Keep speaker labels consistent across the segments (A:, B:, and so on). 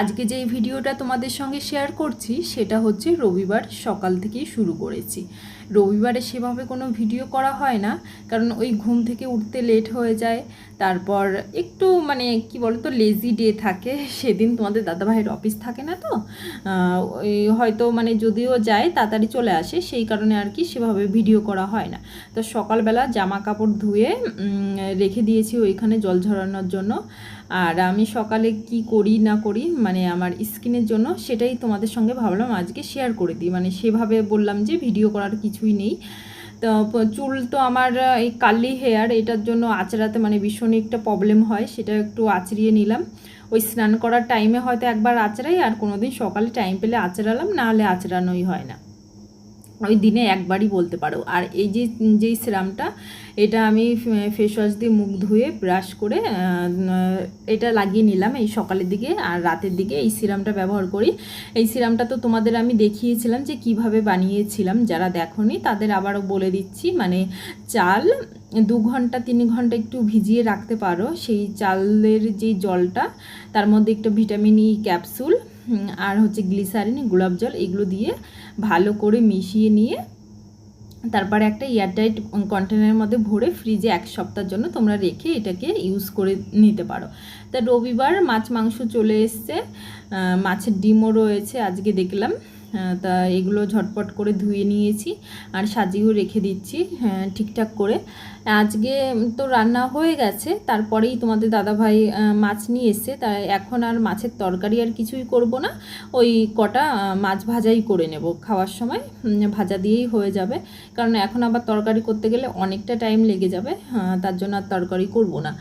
A: আজকে যেই ভিডিওটা তোমাদের সঙ্গে শেয়ার করছি, সেটা হচ্ছে রবিবার সকাল থেকেই শুরু করেছি। রবিবারে সেভাবে কোনো ভিডিও করা হয় না, কারণ ওই ঘুম থেকে উঠতে লেট হয়ে যায়। তারপর একটু মানে কি বলতো লেজি ডে থাকে। সেদিন তোমাদের দাদাভাইয়ের অফিস থাকে না তো? হয়তো মানে যদিও যায়, তাড়াতাড়ি চলে আসে, সেই কারণে আর কি সেভাবে ভিডিও করা হয় না। তো সকালবেলা জামা কাপড় ধুয়ে রেখে দিয়েছি ওইখানে জল ঝরানোর জন্য। আর আমি সকালে কি করি, না করি মানে আমার স্কিনের জন্য সেটাই তোমাদের সঙ্গে ভাবলাম আজকে শেয়ার করে দিই। মানে সেভাবে বললাম যে ভিডিও করার কিছুই নেই। তো চুল তো আমার, এই কার্লি হেয়ার এটার জন্য আঁচড়াতে মানে ভীষণই একটা প্রবলেম হয়, সেটা একটু আঁচড়িয়ে নিলাম। ওই স্নান করার টাইমে হয়তো একবার আঁচড়াই আর কোনো দিন সকালে টাইম পেলে আঁচড়ালাম, না হলে আঁচড়ানোই হয় না। ওই দিনে একবারই বলতে পারো। আর এই যে, যেই সিরামটা, এটা আমি ফেস ওয়াশ দিয়ে মুখ ধুয়ে ব্রাশ করে এটা লাগিয়ে নিলাম এই সকালের দিকে আর রাতের দিকে। এই সিরামটা ব্যবহার করি। এই সিরামটা তো তোমাদের আমি দেখিয়েছিলাম যে কীভাবে বানিয়েছিলাম, যারা দেখোনি তাদের আবারও বলে দিচ্ছি। মানে চাল দু ঘণ্টা, তিন ঘণ্টা একটু ভিজিয়ে রাখতে পারো। সেই চালের যেই জলটা, তার মধ্যে একটু ভিটামিন ই ক্যাপসুল আর হচ্ছে গ্লিসারিন, গোলাপ জল এগুলো দিয়ে ভালো করে মিশিয়ে নিয়ে তারপরে একটা এয়ারটাইট কন্টেনারের মধ্যে ভরে ফ্রিজে এক সপ্তাহের জন্য তোমরা রেখে এটাকে ইউজ করে নিতে পারো। তা রবিবার মাছ, মাংস চলে এসছে। মাছের ডিমও রয়েছে, আজকে দেখলাম। তা এগুলো ঝটপট করে ধুয়ে নিয়েছি আর সাজিয়েও রেখে দিচ্ছি হ্যাঁ, ঠিকঠাক করে। আজকে তো রান্না হয়ে গেছে তারপরেই তোমাদের দাদাভাই মাছ নিয়ে এসছে তাই এখন আর মাছের তরকারি আর কিছুই করব না। ওই কটা মাছ ভাজাই করে নেব খাওয়ার সময় ভাজা দিয়েই হয়ে যাবে। কারণ এখন আবার তরকারি করতে গেলে অনেকটা টাইম লেগে যাবে তার জন্য আর তরকারি করব না।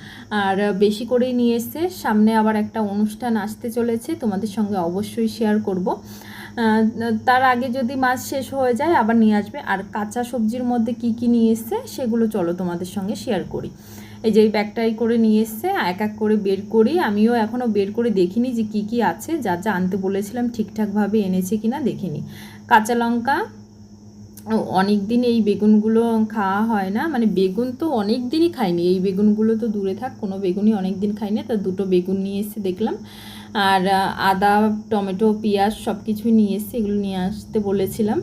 A: আর বেশি করেই নিয়ে এসছে সামনে আবার একটা অনুষ্ঠান আসতে চলেছে তোমাদের সঙ্গে অবশ্যই শেয়ার করব। তার আগে যদি মাছ শেষ হয়ে যায়, আবার নিয়ে আসবে। আর কাঁচা সবজির মধ্যে কি কি নিয়ে এসছে, সেগুলো চলো তোমাদের সঙ্গে শেয়ার করি। এই যে এই ব্যাগটাই করে নিয়ে এসছে, এক এক করে বের করি। আমিও এখনও বের করে দেখিনি যে কি কি আছে, যা যা আনতে বলেছিলাম ঠিকঠাকভাবে এনেছে কিনা দেখিনি। কাঁচা লঙ্কা অনেক দিন এই বেগুনগুলো খাওয়া হয় না। মানে বেগুন তো অনেক দিনই খাইনি। এই বেগুনগুলো তো দূরে থাক, কোনো বেগুনই অনেক দিন খাই না তা দুটো বেগুন নিয়ে এসে দেখলাম। আর আদা, টমেটো, পেঁয়াজ সব কিছুই নিয়ে এসে এগুলো নিয়ে আসতে বলেছিলাম।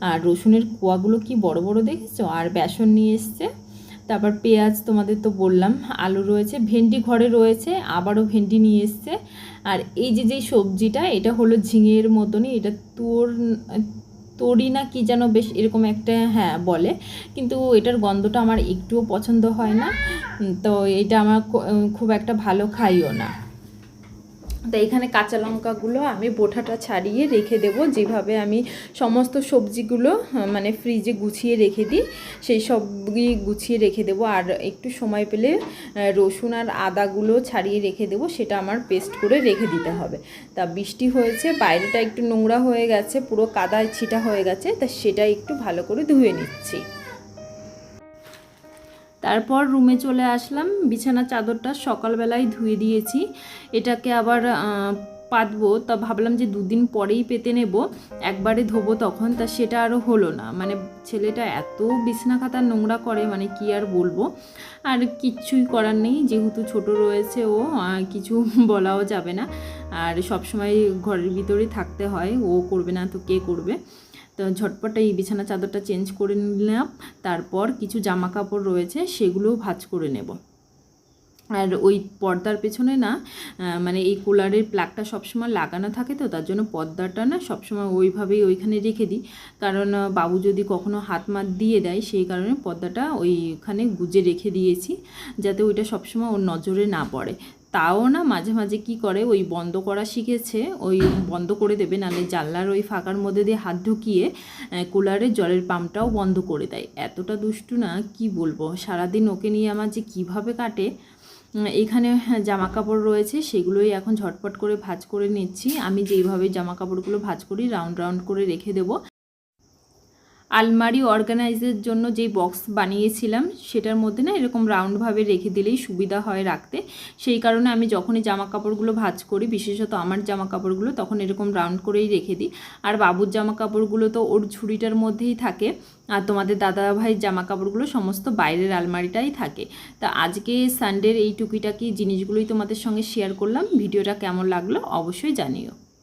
A: আর রসুনের কোয়াগুলো কি বড় বড় দেখেছ? আর বেসন নিয়ে এসছে। তারপর পেঁয়াজ তোমাদের তো বললাম, আলু রয়েছে, ভেন্ডি ঘরে রয়েছে, আবারও ভেন্ডি নিয়ে এসছে। আর এই যে যেই সবজিটা, এটা হলো ঝিঙের মতনই, এটা তোর তরি না কি যেন বেশ এরকম একটা হ্যাঁ বলে। কিন্তু এটার গন্ধটা আমার একটুও পছন্দ হয় না। তো এটা আমার খুব একটা ভালো খাইও না। তো এখানে কাঁচা লঙ্কাগুলো আমি বোঠাটা ছাড়িয়ে রেখে দেব। যেভাবে আমি সমস্ত সবজিগুলো মানে ফ্রিজে গুছিয়ে রেখে দিই, সেই সবই গুছিয়ে রেখে দেব। আর একটু সময় পেলে রসুন আর আদাগুলো ছাড়িয়ে রেখে দেব। সেটা আমার পেস্ট করে রেখে দিতে হবে। তা বৃষ্টি হয়েছে, বাইরেটা একটু নোংরা হয়ে গেছে, পুরো কাদায় ছিটা হয়ে গেছে, তা সেটা একটু ভালো করে ধুয়ে নিচ্ছি। তারপর রুমে চলে আসলাম। বিছানা চাদরটা সকালবেলায় ধুয়ে দিয়েছি। এটাকে আবার পাতবো। তা ভাবলাম যে দুদিন পরেই পেতে নেব। একবারে ধোবো তখন। তা সেটা আরও হলো না। মানে ছেলেটা এত বিছনা খাতা নোংরা করে মানে কি আর বলব? আর কিচ্ছুই করার নেই। যেহেতু ছোট রয়েছে ও কিছু বলাও যাবে না। আর সবসময় ঘরের ভিতরেই থাকতে হয়। ও করবে না তো কে করবে? তো ঝটপট এই বিছানা চাদরটা চেঞ্জ করে নিলাম। তারপর কিছু জামা কাপড় রয়েছে, সেগুলোও ভাজ করে নেব। আর ওই পর্দার পেছনে না মানে এই কুলারের প্লাগটা সবসময় লাগানো থাকে তো, তার জন্য পর্দাটা না সবসময় ওইভাবেই ওইখানে রেখে দিই। কারণ বাবু যদি কখনো হাত মাত দিয়ে দেয়, সেই কারণে পর্দাটা ওইখানে গুজে রেখে দিয়েছি, যাতে ওইটা সবসময় ওর নজরে না পড়ে। তাও না মাঝে মাঝে কি করে, ওই বন্ধ করা শিখেছে, ওই বন্ধ করে দেবে নাহলে জানলার ওই ফাঁকার মধ্যে দিয়ে হাত ঢুকিয়ে কুলারের জলের পাম্পটাও বন্ধ করে দেয়। এতটা দুষ্টু না, কি বলব? সারাদিন ওকে নিয়ে আমার যে কীভাবে কাটে এখানে জামা কাপড় রয়েছে, সেগুলোই এখন ঝটপট করে ভাঁজ করে নিচ্ছি। আমি যেইভাবে জামা কাপড়গুলো ভাঁজ করি, রাউন্ড রাউন্ড করে রেখে দেবো। আলমারি অর্গানাইজের জন্য যেই বক্স বানিয়েছিলাম, সেটার মধ্যে না এরকম রাউন্ডভাবে রেখে দিলেই সুবিধা হয় রাখতে। সেই কারণে আমি যখনই জামা কাপড়গুলো ভাঁজ করি, বিশেষত আমার জামা কাপড়গুলো তখন এরকম রাউন্ড করেই রেখে দিই। আর বাবুর জামা কাপড়গুলো তো ওর ঝুড়িটার মধ্যেই থাকে। আর তোমাদের দাদা ভাইয়ের জামা কাপড়গুলো সমস্ত বাইরের আলমারিটাই থাকে। তা আজকে সানডের এই টুকিটাকি জিনিসগুলোই তোমাদের সঙ্গে শেয়ার করলাম। ভিডিওটা কেমন লাগল অবশ্যই জানিও।